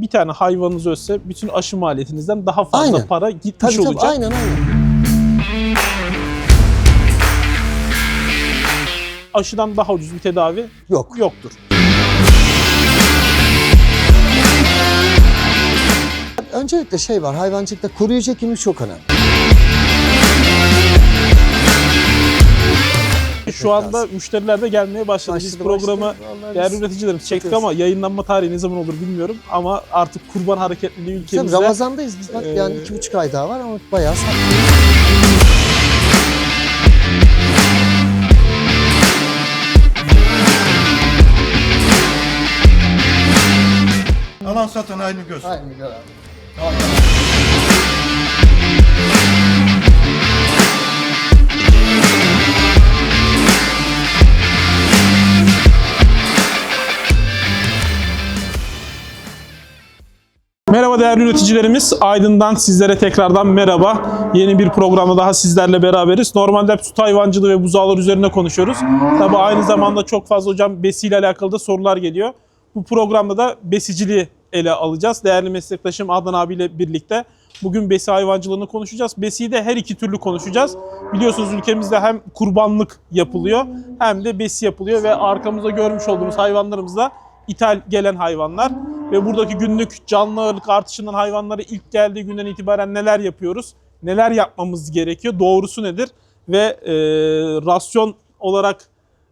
Bir tane hayvanınız ölse bütün aşı maliyetinizden daha fazla Aynen. para gitmiş Tabii tabii olacak. aynen aynen. Aşıdan daha ucuz bir tedavi Yok. yoktur. Öncelikle şey var hayvancılıkta koruyucu hekimlik çok önemli. Şu anda müşteriler de gelmeye başladı. Biz Başladı, programı başladı. Vallahi değerli biz- üreticilerimiz çektik satıyoruz. ama yayınlanma tarihi ne zaman olur bilmiyorum. Ama artık kurban hareketliliği Tabii ülkemizde Ramazan'dayız biz bak yani Ee, iki buçuk ay daha var ama bayağı sattık. Alan satan aynı göz. Aynen gör abi. Merhaba değerli üreticilerimiz. Aydın'dan sizlere tekrardan merhaba. Yeni bir programda daha sizlerle beraberiz. Normalde hep süt hayvancılığı ve buzağlar üzerine konuşuyoruz. Tabi aynı zamanda çok fazla hocam besiyle alakalı da sorular geliyor. Bu programda da besiciliği ele alacağız. Değerli meslektaşım Adnan abiyle birlikte bugün besi hayvancılığını konuşacağız. Besiyi de her iki türlü konuşacağız. Biliyorsunuz ülkemizde hem kurbanlık yapılıyor hem de besi yapılıyor ve arkamızda görmüş olduğumuz hayvanlarımız da ithal gelen hayvanlar ve buradaki günlük canlı ağırlık artışından hayvanlara ilk geldiği günden itibaren neler yapıyoruz? Neler yapmamız gerekiyor? Doğrusu nedir? Ve e, rasyon olarak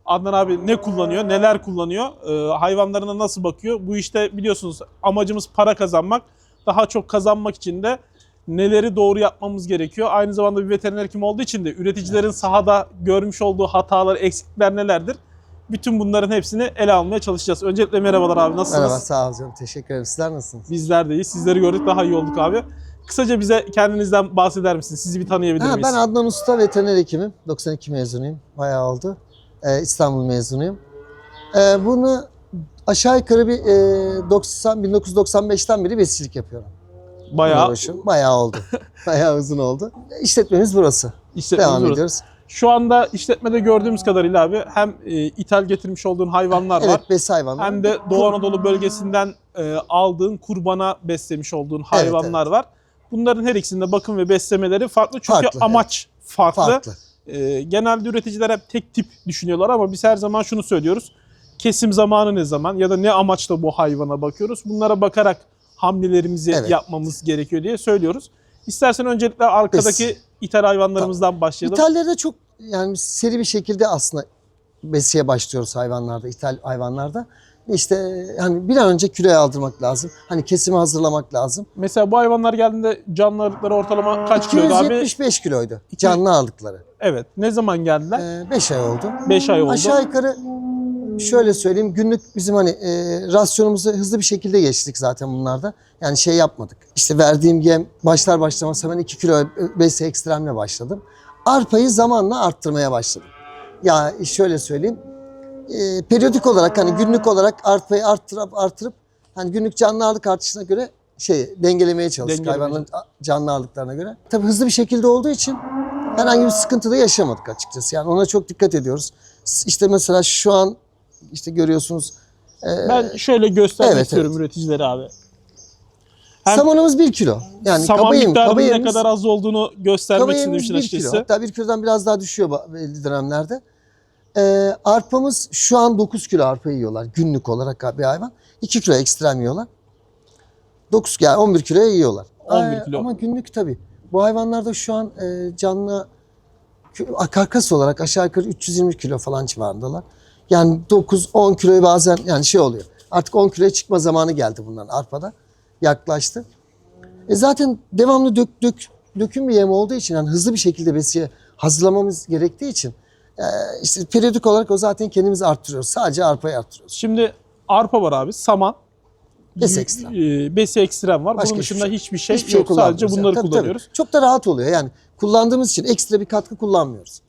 Adnan abi ne kullanıyor? Neler kullanıyor? E, hayvanlarına nasıl bakıyor? Bu işte biliyorsunuz amacımız para kazanmak. Daha çok kazanmak için de neleri doğru yapmamız gerekiyor? Aynı zamanda bir veteriner hekim olduğu için de üreticilerin sahada görmüş olduğu hatalar, eksiklikler nelerdir? Bütün bunların hepsini ele almaya çalışacağız. Öncelikle merhabalar abi nasılsınız? Merhaba sağ ol canım teşekkür ederim. Sizler nasılsınız? Bizler de iyi. Sizleri gördük daha iyi olduk abi. Kısaca bize kendinizden bahseder misiniz? Sizi bir tanıyabilir Ha, miyiz? ben Adnan Usta veteriner hekimim. 92 mezunuyum. Bayağı oldu. Ee, İstanbul mezunuyum. Ee, bunu aşağı yukarı bir e, 90 1995'ten beri besicilik yapıyorum. Bayağı. Bayağı oldu. Bayağı uzun oldu. İşletmemiz burası. işletmemiz Devam burası. ediyoruz. Şu anda işletmede gördüğümüz kadarıyla abi hem e, ithal getirmiş olduğun hayvanlar var. Evet hayvanlar. Hem de Doğu Anadolu bölgesinden e, aldığın kurbana beslemiş olduğun hayvanlar var. Bunların her ikisinde bakım ve beslemeleri farklı çünkü Farklı, amaç farklı. farklı. E, genelde üreticiler hep tek tip düşünüyorlar ama biz her zaman şunu söylüyoruz. Kesim zamanı ne zaman ya da ne amaçla bu hayvana bakıyoruz. Bunlara bakarak hamlelerimizi Evet. yapmamız gerekiyor diye söylüyoruz. İstersen öncelikle arkadaki Bes. ithal hayvanlarımızdan başlayalım. İtalya'da çok yani seri bir şekilde aslında besiye başlıyoruz hayvanlarda, ithal hayvanlarda. İşte hani bir an önce küreye aldırmak lazım. Hani kesimi hazırlamak lazım. Mesela bu hayvanlar geldiğinde canlı ağırlıkları ortalama kaç kiloydu abi? 275 kiloydu canlı aldıkları. Evet. Ne zaman geldiler? 5 ay oldu. 5 ay oldu. Aşağı yukarı şöyle söyleyeyim günlük bizim hani e, rasyonumuzu hızlı bir şekilde geçtik zaten bunlarda. Yani şey yapmadık. İşte verdiğim yem başlar başlamaz hemen 2 kilo besi ekstremle başladım. Arpayı zamanla arttırmaya başladım. Ya şöyle söyleyeyim. E, periyodik olarak hani günlük olarak arpayı arttırıp arttırıp hani günlük canlı ağırlık artışına göre şey dengelemeye çalıştık Dengelemeye hayvanların canlı ağırlıklarına göre. Tabii hızlı bir şekilde olduğu için herhangi bir sıkıntı da yaşamadık açıkçası. Yani ona çok dikkat ediyoruz. İşte mesela şu an işte görüyorsunuz e, Ben şöyle göstermek Evet, istiyorum evet. üreticilere abi. Hem samanımız 1 kilo. Yani saman kaba yem- miktarının ne kadar az olduğunu göstermek işin 1 açıkçası. kilo. Hatta 1 kilodan biraz daha düşüyor belli dönemlerde. E, arpamız şu an 9 kilo arpa yiyorlar günlük olarak bir hayvan. 2 kilo ekstrem yiyorlar. 9 yani 11 kiloya yiyorlar. 11 Ee, kilo. Ama günlük tabii. Bu hayvanlarda şu an e, canlı karkas olarak aşağı yukarı 320 kilo falan civarındalar. Yani 9-10 kiloyu bazen yani şey oluyor. Artık 10 kiloya çıkma zamanı geldi bunların arpada. Yaklaştı. E zaten devamlı dök, dök, döküm bir yem olduğu için yani hızlı bir şekilde besiye hazırlamamız gerektiği için e, işte periyodik olarak o zaten kendimiz arttırıyoruz. Sadece arpayı arttırıyoruz. Şimdi arpa var abi, saman. Besi ekstrem. e, besi ekstrem var. Başka Bunun hiçbir dışında şey- hiçbir şey Hiçbir şey yok. Sadece kullanmıyoruz. bunları Yani. Tabii, kullanıyoruz. tabii. Çok da rahat oluyor yani. Kullandığımız için ekstra bir katkı kullanmıyoruz.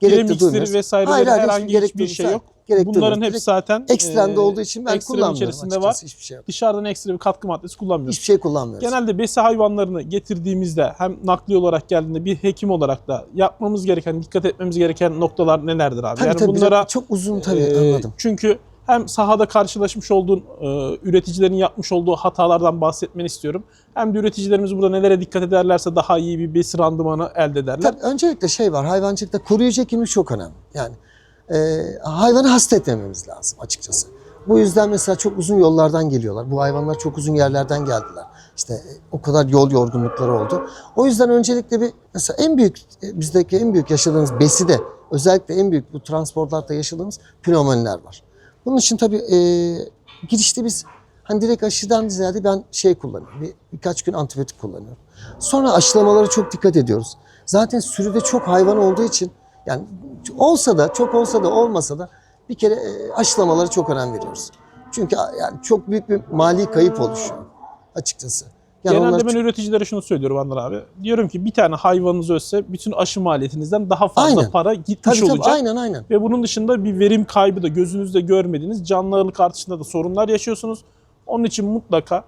Krem Gerek de iksiri duymuyoruz. vesaire Hayır, hayır, herhangi hiçbir şey yok. Gerek Bunların hepsi zaten ekstremde e, olduğu için ben kullanmıyorum içerisinde var. Hiçbir şey yok. Dışarıdan ekstra bir katkı maddesi kullanmıyoruz. Hiçbir şey kullanmıyoruz. Genelde besi hayvanlarını getirdiğimizde hem nakli olarak geldiğinde bir hekim olarak da yapmamız gereken, dikkat etmemiz gereken noktalar nelerdir abi? Tabii yani tabii. bunlara çok uzun tabii e, anladım. Çünkü Hem sahada karşılaşmış olduğun e, üreticilerin yapmış olduğu hatalardan bahsetmeni istiyorum. Hem de üreticilerimiz burada nelere dikkat ederlerse daha iyi bir besi randımanı elde ederler. Tabii öncelikle şey var hayvancılıkta koruyucu hekimlik çok önemli. Yani e, hayvanı hasta etmememiz lazım açıkçası. Bu yüzden mesela çok uzun yollardan geliyorlar. Bu hayvanlar çok uzun yerlerden geldiler. İşte e, o kadar yol yorgunlukları oldu. O yüzden öncelikle bir mesela en büyük e, bizdeki en büyük yaşadığımız besi de özellikle en büyük bu transportlarda yaşadığımız pneumoniler var. Bunun için tabii e, girişte biz hani direkt aşıdan ziyade ben şey kullanıyorum. Bir, birkaç gün antibiyotik kullanıyorum. Sonra aşılamalara çok dikkat ediyoruz. Zaten sürüde çok hayvan olduğu için yani olsa da çok olsa da olmasa da bir kere e, aşılamalara çok önem veriyoruz. Çünkü yani çok büyük bir mali kayıp oluşuyor açıkçası. Yani Genelde onlar ben üreticilere şunu söylüyorum Anlar abi. Diyorum ki bir tane hayvanınız ölse bütün aşı maliyetinizden daha fazla Aynen. para gitmiş tabii, tabii, olacak. aynen aynen. Ve bunun dışında bir verim kaybı da gözünüzde görmediğiniz canlı ağırlık artışında da sorunlar yaşıyorsunuz. Onun için mutlaka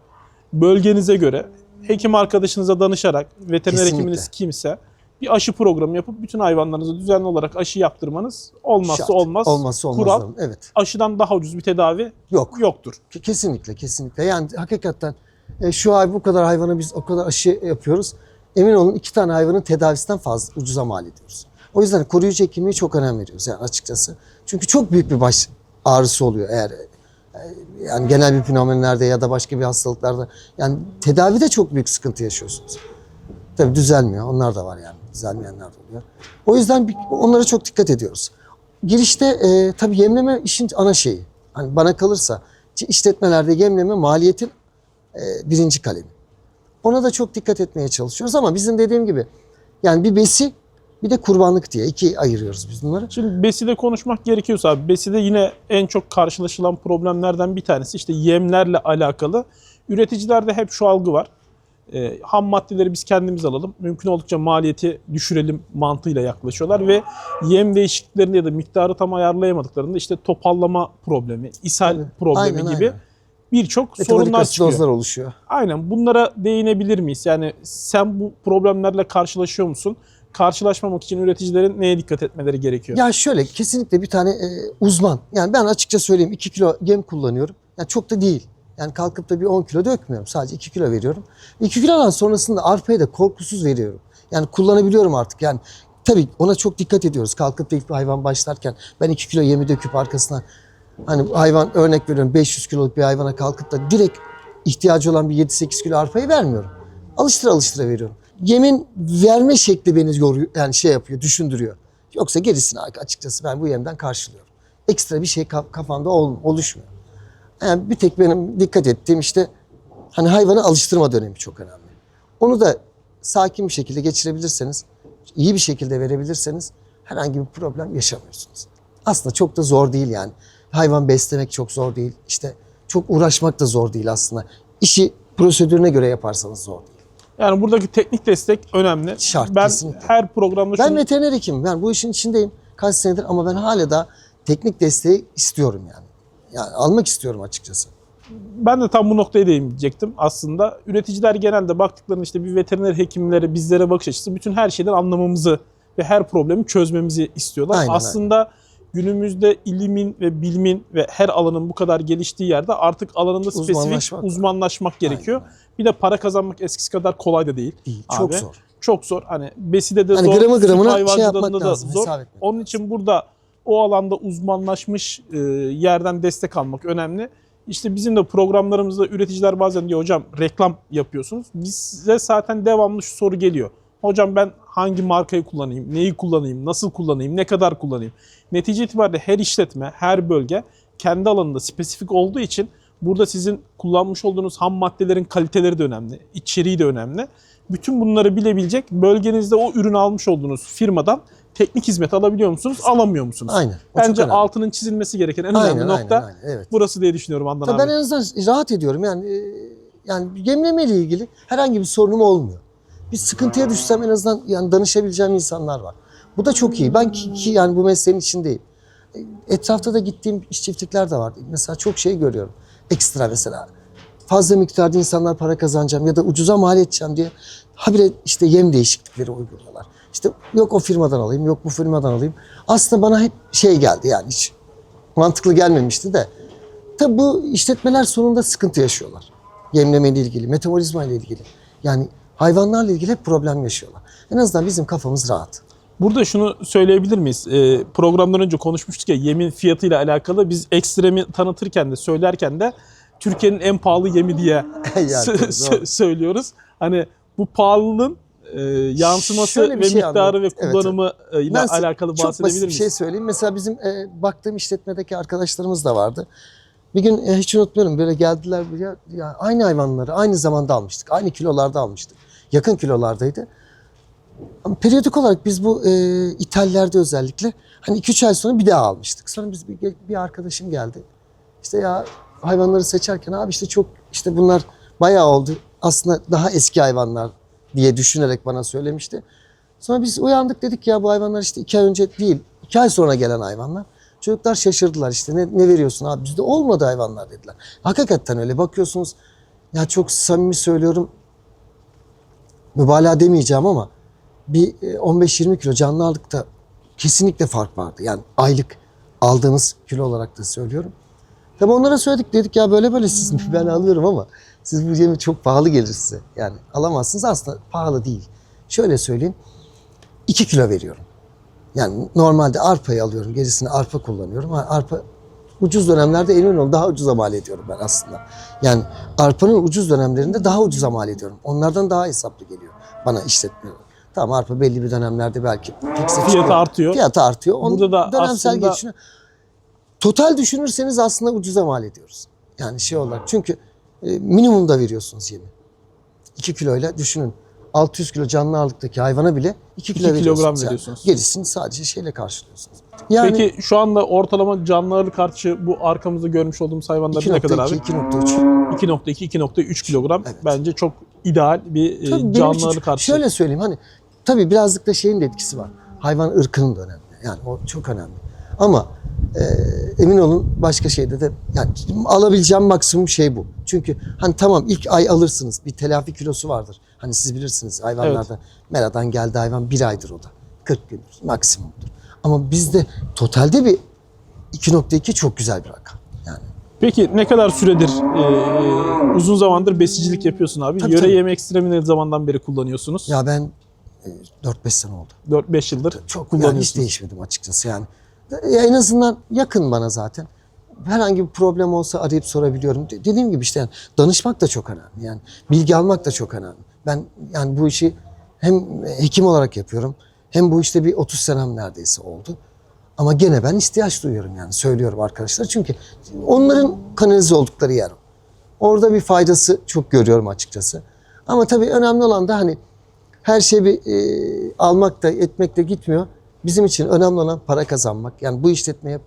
bölgenize göre hekim arkadaşınıza danışarak veteriner Kesinlikle. hekiminiz kimse bir aşı programı yapıp bütün hayvanlarınıza düzenli olarak aşı yaptırmanız olmazsa Şart. olmaz. Olmazsa olmaz. Kural Evet. aşıdan daha ucuz bir tedavi Yok. yoktur. Ke- Kesinlikle, kesinlikle. Yani hakikaten e, şu ay bu kadar hayvana biz o kadar aşı yapıyoruz. Emin olun iki tane hayvanın tedavisinden fazla ucuza mal ediyoruz. O yüzden koruyucu hekimliğe çok önem veriyoruz yani açıkçası. Çünkü çok büyük bir baş ağrısı oluyor eğer e, yani genel bir pneumonilerde ya da başka bir hastalıklarda yani tedavide çok büyük sıkıntı yaşıyorsunuz. Tabii düzelmiyor. Onlar da var yani. Düzelmeyenler de oluyor. O yüzden onlara çok dikkat ediyoruz. Girişte e, tabii yemleme işin ana şeyi. Hani bana kalırsa işletmelerde yemleme maliyetin e, birinci kalemi. Ona da çok dikkat etmeye çalışıyoruz ama bizim dediğim gibi yani bir besi bir de kurbanlık diye iki ayırıyoruz biz bunları. Şimdi beside konuşmak gerekiyorsa abi beside yine en çok karşılaşılan problemlerden bir tanesi işte yemlerle alakalı. Üreticilerde hep şu algı var. Ee, ham maddeleri biz kendimiz alalım. Mümkün oldukça maliyeti düşürelim mantığıyla yaklaşıyorlar ve yem değişikliklerinde ya da miktarı tam ayarlayamadıklarında işte topallama problemi, ishal Tabii. problemi Aynen, gibi birçok sorunlar çıkıyor. asidozlar oluşuyor. Aynen bunlara değinebilir miyiz? Yani sen bu problemlerle karşılaşıyor musun? Karşılaşmamak için üreticilerin neye dikkat etmeleri gerekiyor? Ya şöyle kesinlikle bir tane e, uzman. Yani ben açıkça söyleyeyim 2 kilo yem kullanıyorum. Yani çok da değil. Yani kalkıp da bir 10 kilo dökmüyorum. Sadece 2 kilo veriyorum. 2 kilodan sonrasında arpaya da korkusuz veriyorum. Yani kullanabiliyorum artık. Yani tabii ona çok dikkat ediyoruz. Kalkıp da ilk bir hayvan başlarken ben 2 kilo yemi döküp arkasına hani hayvan örnek veriyorum 500 kiloluk bir hayvana kalkıp da direkt ihtiyacı olan bir 7-8 kilo arpayı vermiyorum. Alıştıra alıştıra veriyorum. Yemin verme şekli beni yoruyor, yani şey yapıyor, düşündürüyor. Yoksa gerisini açıkçası ben bu yemden karşılıyorum. Ekstra bir şey kaf- kafamda ol, oluşmuyor. Yani bir tek benim dikkat ettiğim işte hani hayvanı alıştırma dönemi çok önemli. Onu da sakin bir şekilde geçirebilirseniz, iyi bir şekilde verebilirseniz herhangi bir problem yaşamıyorsunuz. Aslında çok da zor değil yani. Hayvan beslemek çok zor değil. İşte çok uğraşmak da zor değil aslında. İşi prosedürüne göre yaparsanız zor değil. Yani buradaki teknik destek önemli. Şart, ben kesinlikle. her programda Ben şunu veteriner hekimim. Ben bu işin içindeyim kaç senedir ama ben hala da teknik desteği istiyorum yani. Yani almak istiyorum açıkçası. ben de tam bu noktaya değinecektim aslında. Üreticiler genelde baktıklarında işte bir veteriner hekimlere bizlere bakış açısı bütün her şeyden anlamamızı ve her problemi çözmemizi istiyorlar. Aynen, aslında günümüzde ilimin ve bilimin ve her alanın bu kadar geliştiği yerde artık alanında spesifik Uzmanlaşmak uzmanlaşmak, gerekiyor. Bir de para kazanmak eskisi kadar kolay da değil. Değil. Çok Abi. zor. Çok zor. Hani beside de Hani zor, gramı gramına şey yapmak da lazım, zor. Onun için burada o alanda uzmanlaşmış e, yerden destek almak önemli. İşte bizim de programlarımızda üreticiler bazen diyor hocam reklam yapıyorsunuz. Bize zaten devamlı şu soru geliyor. Hocam ben hangi markayı kullanayım, neyi kullanayım, nasıl kullanayım, ne kadar kullanayım? Netice itibariyle her işletme, her bölge kendi alanında spesifik olduğu için burada sizin kullanmış olduğunuz ham maddelerin kaliteleri de önemli, içeriği de önemli. Bütün bunları bilebilecek bölgenizde o ürünü almış olduğunuz firmadan teknik hizmet alabiliyor musunuz, alamıyor musunuz? Aynen. O çok Bence önemli. altının çizilmesi gereken en önemli Aynen, nokta aynen, aynen, evet. burası diye düşünüyorum Andan Tabii abi. ben en azından rahat ediyorum. Yani e, yani yemleme ile ilgili herhangi bir sorunum olmuyor. Bir sıkıntıya düşsem en azından yani danışabileceğim insanlar var. Bu da çok iyi. Ben ki, ki yani bu mesleğin içindeyim. E, Etrafta da gittiğim iş çiftlikler de var. Mesela çok şey görüyorum. Ekstra mesela. Fazla miktarda insanlar para kazanacağım ya da ucuza mal edeceğim diye habire işte yem değişiklikleri uyguluyorlar. İşte yok o firmadan alayım, yok bu firmadan alayım. Aslında bana hep şey geldi yani hiç mantıklı gelmemişti de Tabi bu işletmeler sonunda sıkıntı yaşıyorlar. Yemleme ile ilgili, metabolizma ile ilgili. Yani hayvanlarla ilgili hep problem yaşıyorlar. En azından bizim kafamız rahat. Burada şunu söyleyebilir miyiz? Ee, programdan önce konuşmuştuk ya yemin fiyatıyla alakalı. Biz ekstremi tanıtırken de söylerken de Türkiye'nin en pahalı yemi diye Yani sö- doğru. sö- söylüyoruz. Hani bu pahalılığın e, yansıması bir ve şey miktarı anladım. ve Evet, kullanımı e, ile Ben alakalı çok bahsedebilir basit bir miyiz? şey söyleyeyim. Mesela bizim e, baktığım işletmedeki arkadaşlarımız da vardı. Bir gün e, hiç unutmuyorum böyle geldiler ya, ya aynı hayvanları aynı zamanda almıştık. Aynı kilolarda almıştık. Yakın kilolardaydı. Ama periyodik olarak biz bu e, ithallerde özellikle hani 2-3 ay sonra bir daha almıştık. Sonra biz bir, bir arkadaşım geldi. İşte ya hayvanları seçerken abi işte çok işte bunlar bayağı oldu. Aslında daha eski hayvanlar diye düşünerek bana söylemişti. Sonra biz uyandık dedik ya bu hayvanlar işte iki ay önce değil, iki ay sonra gelen hayvanlar. Çocuklar şaşırdılar işte ne, ne veriyorsun abi bizde olmadı hayvanlar dediler. Hakikaten öyle bakıyorsunuz ya çok samimi söylüyorum mübalağa demeyeceğim ama bir e, 15-20 kilo canlı aldıkta kesinlikle fark vardı. Yani aylık aldığımız kilo olarak da söylüyorum. Tabii onlara söyledik dedik ya böyle böyle siz ben alıyorum ama siz bu yemi çok pahalı gelir size. Yani alamazsınız aslında pahalı değil. Şöyle söyleyeyim 2 kilo veriyorum. Yani normalde arpayı alıyorum gerisini arpa kullanıyorum. Arpa ucuz dönemlerde emin olun daha ucuza mal ediyorum ben aslında. Yani arpanın ucuz dönemlerinde daha ucuza mal ediyorum. Onlardan daha hesaplı geliyor bana işletme. Tamam arpa belli bir dönemlerde belki Fiyatı artıyor. Fiyatı artıyor. Onun Burada da dönemsel aslında- geçişini total düşünürseniz aslında ucuza mal ediyoruz. Yani şey olarak çünkü e, minimumda veriyorsunuz yemi. 2 kiloyla düşünün. 600 kilo canlı ağırlıktaki hayvana bile 2 kilo İki kilogram veriyorsunuz. yani. veriyorsunuz. Gerisini sadece şeyle karşılıyorsunuz. Yani Peki şu anda ortalama canlı ağırlık artışı bu arkamızda görmüş olduğumuz hayvanların ne kadar abi? 2.2, 2.3. 2.2-2.3 kilogram. Evet. Bence çok ideal bir e, Tabii canlı ağırlık artışı. Şöyle söyleyeyim hani tabii birazcık da şeyin de etkisi var. Hayvan ırkının da önemli. Yani o çok önemli. Ama e, emin olun başka şeyde de yani alabileceğim maksimum şey bu. Çünkü hani tamam ilk ay alırsınız bir telafi kilosu vardır. Hani siz bilirsiniz hayvanlarda meradan geldi hayvan bir aydır o da. 40 gündür maksimumdur. Ama bizde totalde bir 2.2 çok güzel bir rakam. Yani Peki ne kadar süredir e, uzun zamandır besicilik yapıyorsun abi? Tabii, Yöre tabii. yeme ekstremi ne zamandan beri kullanıyorsunuz? ya ben e, 4-5 sene oldu. 4-5 yıldır Çok yani hiç kullanıyorsunuz. değişmedim açıkçası yani. Ya en azından yakın bana zaten. Herhangi bir problem olsa arayıp sorabiliyorum. De- Dediğim gibi işte yani danışmak da çok önemli. Yani bilgi almak da çok önemli. Ben yani bu işi hem hekim olarak yapıyorum hem bu işte bir 30 senem neredeyse oldu. Ama gene ben ihtiyaç duyuyorum yani söylüyorum arkadaşlar. Çünkü onların kanalize oldukları yer. Orada bir faydası çok görüyorum açıkçası. Ama tabii önemli olan da hani her şey bir e, almak da etmek de gitmiyor. Bizim için önemli olan para kazanmak. Yani bu işletmeye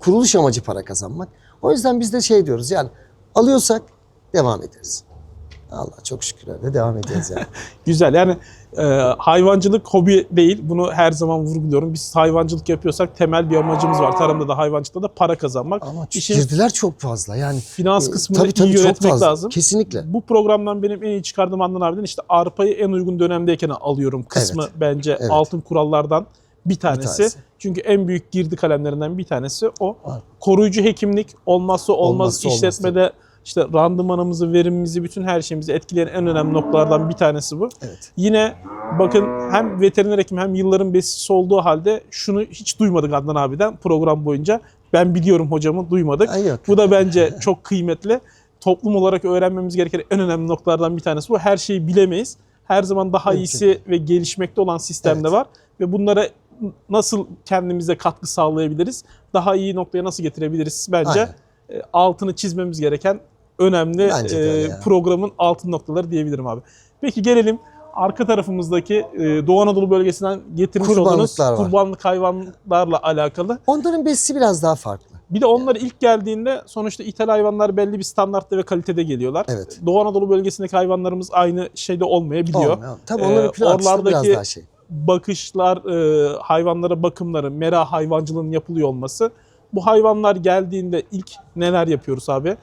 kuruluş amacı para kazanmak. O yüzden biz de şey diyoruz yani alıyorsak devam ederiz. Allah çok şükür öyle devam edeceğiz yani. Güzel yani e, hayvancılık hobi değil. Bunu her zaman vurguluyorum. Biz hayvancılık yapıyorsak temel bir amacımız var. Tarımda da hayvancılıkta da para kazanmak. Ama İşin girdiler çok fazla yani. finans e, kısmını tabii, tabii, iyi çok yönetmek fazla. lazım. Kesinlikle. Bu programdan benim en iyi çıkardığım Adnan abiden işte arpayı en uygun dönemdeyken alıyorum kısmı Evet. bence Evet. altın kurallardan bir tanesi. tanesi. Çünkü en büyük girdi kalemlerinden bir tanesi o. Var. Koruyucu hekimlik olmazsa olmaz Olmazsa olmaz işletmede işte randımanımızı, verimimizi, bütün her şeyimizi etkileyen en önemli noktalardan bir tanesi bu. Evet. Yine bakın hem veteriner hekim hem yılların besicisi olduğu halde şunu hiç duymadık Adnan abiden program boyunca. Ben biliyorum hocamı duymadık. Ay yok. Bu da bence çok kıymetli. Toplum olarak öğrenmemiz gereken en önemli noktalardan bir tanesi bu. Her şeyi bilemeyiz. Her zaman daha Mümkün iyisi ve gelişmekte olan sistemde Evet. var. Ve bunlara nasıl kendimize katkı sağlayabiliriz? Daha iyi noktaya nasıl getirebiliriz? Bence Aynen. e, altını çizmemiz gereken önemli e, programın altın noktaları diyebilirim abi. Peki gelelim arka tarafımızdaki e, Doğu Anadolu bölgesinden getirmiş olduğunuz var. kurbanlık hayvanlarla alakalı. Onların besisi biraz daha farklı. Bir de onlar ilk geldiğinde sonuçta ithal hayvanlar belli bir standartta ve kalitede geliyorlar. Evet. Doğu Anadolu bölgesindeki hayvanlarımız aynı şeyde olmayabiliyor. Olmuyor. Tabii onların Ee, da biraz oralardaki- daha şey. Bakışlar, e, hayvanlara bakımları, mera hayvancılığının yapılıyor olması. Bu hayvanlar geldiğinde ilk neler yapıyoruz abi?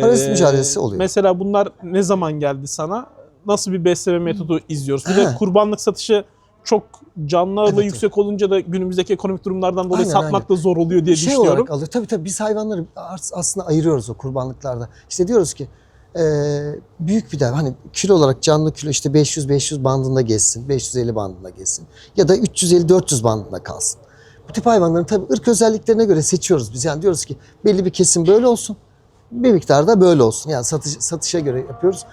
Parazit mücadelesi oluyor. Mesela bunlar ne zaman geldi sana? Nasıl bir besleme metodu izliyoruz? Bir de kurbanlık satışı çok canlı ağırlığı Evet, yüksek olunca da günümüzdeki ekonomik durumlardan dolayı Aynen, satmak da zor oluyor diye şey düşünüyorum. olarak alıyor. Tabii tabii biz hayvanları as- aslında ayırıyoruz o kurbanlıklarda. İşte diyoruz ki e, büyük bir dev hani kilo olarak canlı kilo işte 500-500 bandında geçsin. 550 bandında geçsin. Ya da 350-400 bandında kalsın. Bu tip hayvanların tabii ırk özelliklerine göre seçiyoruz biz. Yani diyoruz ki belli bir kesim böyle olsun. Bir miktar da böyle olsun. Yani satış, satışa göre yapıyoruz.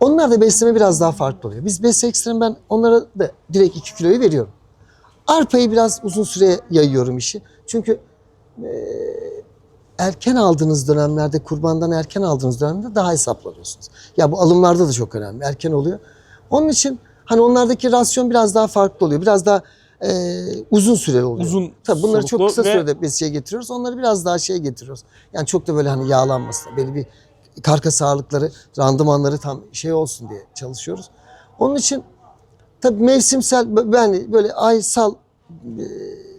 Onlar da besleme biraz daha farklı oluyor. Biz besi ekstrem ben onlara da direkt 2 kiloyu veriyorum. Arpayı biraz uzun süre yayıyorum işi. Çünkü erken aldığınız dönemlerde, kurbandan erken aldığınız dönemde daha hesaplanıyorsunuz. Ya bu alımlarda da çok önemli. Erken oluyor. Onun için hani onlardaki rasyon biraz daha farklı oluyor. Biraz daha e, uzun süreli oluyor. Uzun Tabii bunları çok kısa ve- sürede besiye getiriyoruz. Onları biraz daha şeye getiriyoruz. Yani çok da böyle hani yağlanmasın. Belli bir karkas ağırlıkları, randımanları tam şey olsun diye çalışıyoruz. Onun için tabii mevsimsel ben böyle aysal e,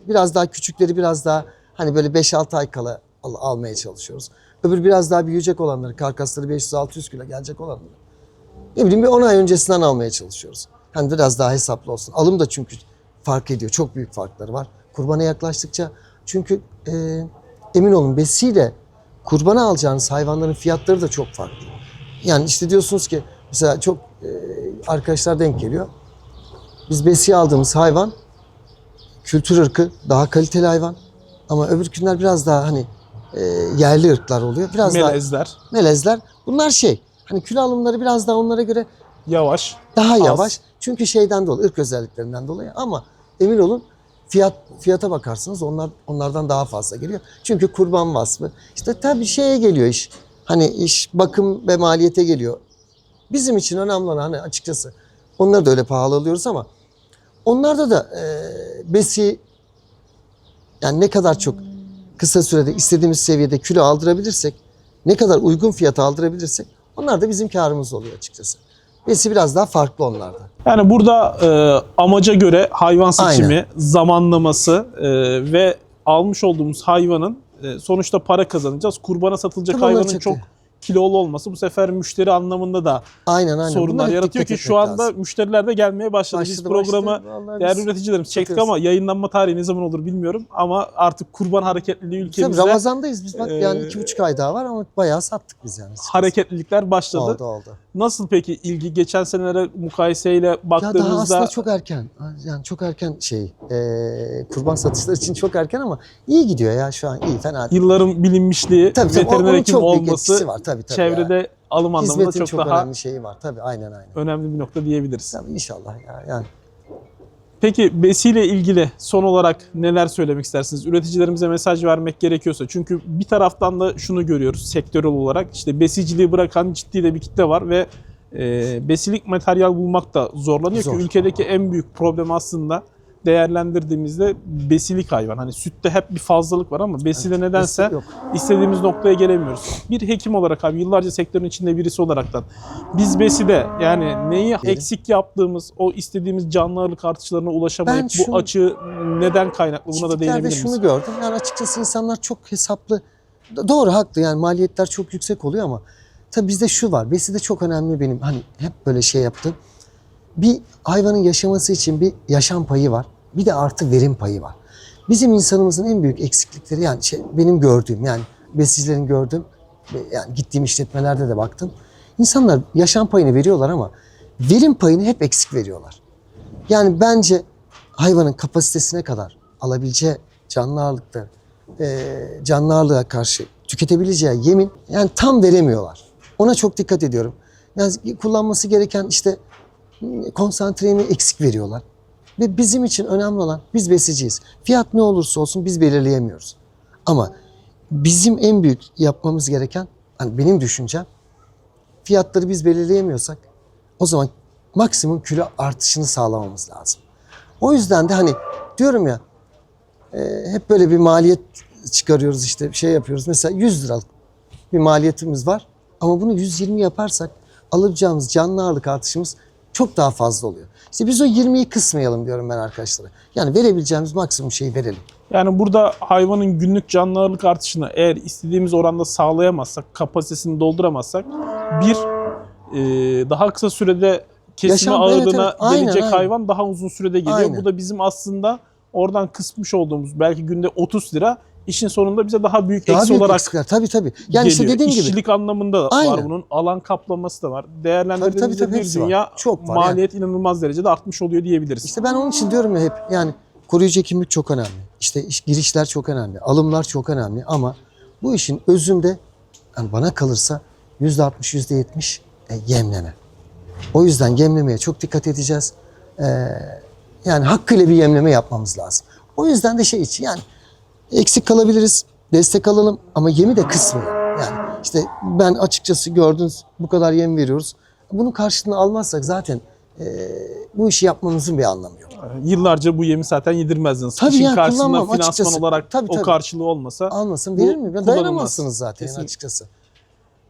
biraz daha küçükleri biraz daha hani böyle 5-6 ay kala al- almaya çalışıyoruz. Öbür biraz daha büyüyecek olanları, karkasları 500-600 kilo gelecek olanları. Ne bileyim bir 10 ay öncesinden almaya çalışıyoruz. Hani biraz daha hesaplı olsun. Alım da çünkü fark ediyor. Çok büyük farkları var. Kurbana yaklaştıkça çünkü e, emin olun besiyle kurbana alacağınız hayvanların fiyatları da çok farklı. Yani işte diyorsunuz ki mesela çok e, arkadaşlar denk geliyor. Biz besiye aldığımız hayvan kültür ırkı daha kaliteli hayvan. Ama öbür günler biraz daha hani e, yerli ırklar oluyor. Biraz daha melezler melezler. Bunlar şey hani kilo alımları biraz daha onlara göre yavaş. daha Az. yavaş. Çünkü şeyden dolayı, ırk özelliklerinden dolayı ama emin olun fiyat fiyata bakarsınız onlar onlardan daha fazla geliyor. Çünkü kurban vasfı. İşte tabii şeye geliyor iş. Hani iş bakım ve maliyete geliyor. Bizim için önemli olan hani açıkçası onları da öyle pahalı alıyoruz ama onlarda da e, besi yani ne kadar çok kısa sürede istediğimiz seviyede kilo aldırabilirsek, ne kadar uygun fiyata aldırabilirsek onlar da bizim karımız oluyor açıkçası. Besi biraz daha farklı onlarda. Yani burada e, amaca göre hayvan seçimi, Aynen. zamanlaması e, ve almış olduğumuz hayvanın e, sonuçta para kazanacağız. Kurbana satılacak Tabii hayvanın çok çok kilolu olması bu sefer müşteri anlamında da Aynen aynen. sorunlar Bunlara yaratıyor ki şu anda lazım. müşteriler de gelmeye başladı. Biz Başladı, programı başladı. Değerli biz- üreticilerimiz çektik Çekiyoruz. ama yayınlanma tarihi ne zaman olur bilmiyorum. Ama artık kurban hareketliliği Tabii ülkemizde Ramazan'dayız biz bak yani Ee, iki buçuk ay daha var ama bayağı sattık biz yani. hareketlilikler başladı. Oldu oldu. Nasıl peki ilgi geçen senelere mukayeseyle Ya daha aslında çok erken. Yani çok erken şey. e, kurban satışları için çok erken ama iyi gidiyor ya şu an iyi fena değil. yılların bilinmişliği, Tabii tabii veteriner hekim olması var tabii tabii. çevrede ya. alım anlamında Hizmetin çok, çok, daha önemli şeyi var tabii aynen aynen. önemli bir nokta diyebiliriz. Tabii inşallah ya yani. Peki besiyle ilgili son olarak neler söylemek istersiniz? Üreticilerimize mesaj vermek gerekiyorsa. Çünkü bir taraftan da şunu görüyoruz sektörel olarak. işte besiciliği bırakan ciddi de bir kitle var ve e, besilik materyal bulmak da zorlanıyor Zor. ki ülkedeki en büyük problem aslında değerlendirdiğimizde besilik hayvan. Hani sütte hep bir fazlalık var ama beside nedense Besi yok. istediğimiz noktaya gelemiyoruz. Bir hekim olarak abi yıllarca sektörün içinde birisi olaraktan biz beside yani neyi eksik yaptığımız o istediğimiz canlı ağırlık artışlarına ulaşamayıp Ben şunu- bu açığı neden kaynaklı buna da değinebilir şunu miyiz? gördüm. Yani açıkçası insanlar çok hesaplı. Do- Doğru haklı yani maliyetler çok yüksek oluyor ama tabii bizde şu var. Besi de çok önemli benim. Hani hep böyle şey yaptım. Bir hayvanın yaşaması için bir yaşam payı var. Bir de artı verim payı var. Bizim insanımızın en büyük eksiklikleri yani şey, benim gördüğüm yani besicilerin gördüğüm ve yani gittiğim işletmelerde de baktım. İnsanlar yaşam payını veriyorlar ama verim payını hep eksik veriyorlar. Yani bence hayvanın kapasitesine kadar alabileceği canlı ağırlıkta e, canlı ağırlığa karşı tüketebileceği yemin yani tam veremiyorlar. Ona çok dikkat ediyorum. Yani kullanması gereken işte konsantremi eksik veriyorlar. Ve bizim için önemli olan biz besiciyiz. Fiyat ne olursa olsun biz belirleyemiyoruz. Ama bizim en büyük yapmamız gereken hani benim düşüncem fiyatları biz belirleyemiyorsak o zaman maksimum kilo artışını sağlamamız lazım. O yüzden de hani diyorum ya e, hep böyle bir maliyet çıkarıyoruz işte şey yapıyoruz. Mesela 100 liralık bir maliyetimiz var ama bunu 120 yaparsak alacağımız canlı ağırlık artışımız çok daha fazla oluyor. İşte biz o 20'yi kısmayalım diyorum ben arkadaşlara. Yani verebileceğimiz maksimum şeyi verelim. Yani burada hayvanın günlük canlı ağırlık artışını eğer istediğimiz oranda sağlayamazsak, kapasitesini dolduramazsak bir e, daha kısa sürede kesime Yaşam- evet, ağırlığına evet. Aynen, gelecek aynen. hayvan daha uzun sürede geliyor. Aynen. Bu da bizim aslında oradan kısmış olduğumuz belki günde 30 lira işin sonunda bize daha büyük Daha eksi büyük olarak eksikler. Tabii tabii. Yani işte geliyor. dediğim gibi. İşçilik anlamında da var Aynen. bunun. Alan kaplaması da var. Tabii, Değerlendirdiğimizde tabii, tabii, bir hepsi var. dünya Çok var maliyet inanılmaz derecede artmış oluyor diyebiliriz. İşte ben onun için diyorum ya hep yani koruyucu hekimlik çok önemli. İşte iş, girişler çok önemli. Alımlar çok önemli ama bu işin özünde yani bana kalırsa %60 %70 e, yemleme. O yüzden yemlemeye çok dikkat edeceğiz. Ee, yani hakkıyla bir yemleme yapmamız lazım. O yüzden de şey için yani eksik kalabiliriz, destek alalım ama yemi de kısmayalım. Yani işte ben açıkçası gördünüz bu kadar yem veriyoruz. Bunun karşılığını almazsak zaten e, bu işi yapmamızın bir anlamı yok. Yıllarca bu yemi zaten yedirmezdiniz. Tabii İşin ya, karşısında finansman açıkçası. olarak Tabii, o tabii. karşılığı olmasa. Almasın verir mi? Dayanamazsınız zaten Kesinlikle. açıkçası.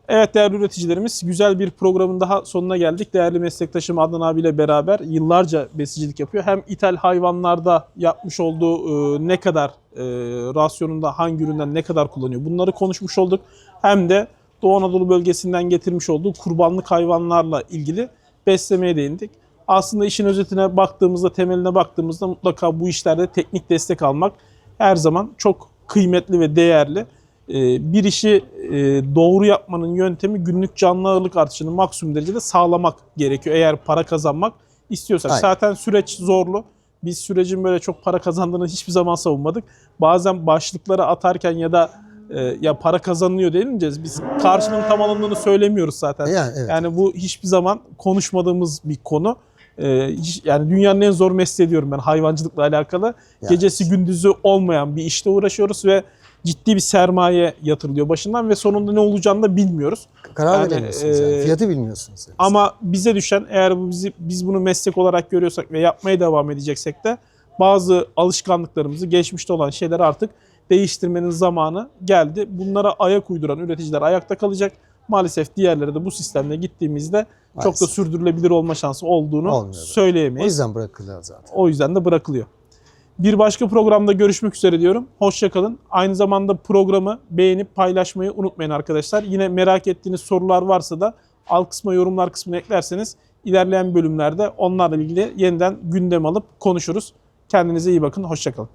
Evet değerli üreticilerimiz güzel bir programın daha sonuna geldik. Değerli meslektaşım Adnan abiyle beraber yıllarca besicilik yapıyor. Hem ithal hayvanlarda yapmış olduğu e, ne kadar e, rasyonunda hangi üründen ne kadar kullanıyor bunları konuşmuş olduk. Hem de Doğu Anadolu bölgesinden getirmiş olduğu kurbanlık hayvanlarla ilgili beslemeye değindik. Aslında işin özetine baktığımızda, temeline baktığımızda mutlaka bu işlerde teknik destek almak her zaman çok kıymetli ve değerli. Ee, bir işi e, doğru yapmanın yöntemi günlük canlı ağırlık artışını maksimum derecede sağlamak gerekiyor. Eğer para kazanmak istiyorsak. Aynen. Zaten süreç zorlu. Biz sürecin böyle çok para kazandığını hiçbir zaman savunmadık. Bazen başlıkları atarken ya da e, ya para kazanılıyor denince biz karşılığının tam alındığını söylemiyoruz zaten. Yani, evet. Yani bu hiçbir zaman konuşmadığımız bir konu. Ee, hiç- yani dünyanın en zor mesleği diyorum ben hayvancılıkla alakalı. Yani. Gecesi gündüzü olmayan bir işte uğraşıyoruz ve ciddi bir sermaye yatırılıyor başından ve sonunda ne olacağını da bilmiyoruz. Karar yani, veremiyorsunuz yani. e, Fiyatı bilmiyorsunuz. Ama bize düşen eğer bu bizi biz bunu meslek olarak görüyorsak ve yapmaya devam edeceksek de bazı alışkanlıklarımızı geçmişte olan şeyleri artık değiştirmenin zamanı geldi. Bunlara ayak uyduran üreticiler ayakta kalacak. Maalesef diğerleri de bu sistemle gittiğimizde çok da Maalesef. sürdürülebilir olma şansı olduğunu Olmuyor da. O söyleyemeyiz. yüzden bırakılıyor zaten. O yüzden de bırakılıyor. Bir başka programda görüşmek üzere diyorum. Hoşçakalın. Aynı zamanda programı beğenip paylaşmayı unutmayın arkadaşlar. Yine merak ettiğiniz sorular varsa da alt kısma yorumlar kısmına eklerseniz ilerleyen bölümlerde onlarla ilgili yeniden gündem alıp konuşuruz. Kendinize iyi bakın. Hoşçakalın.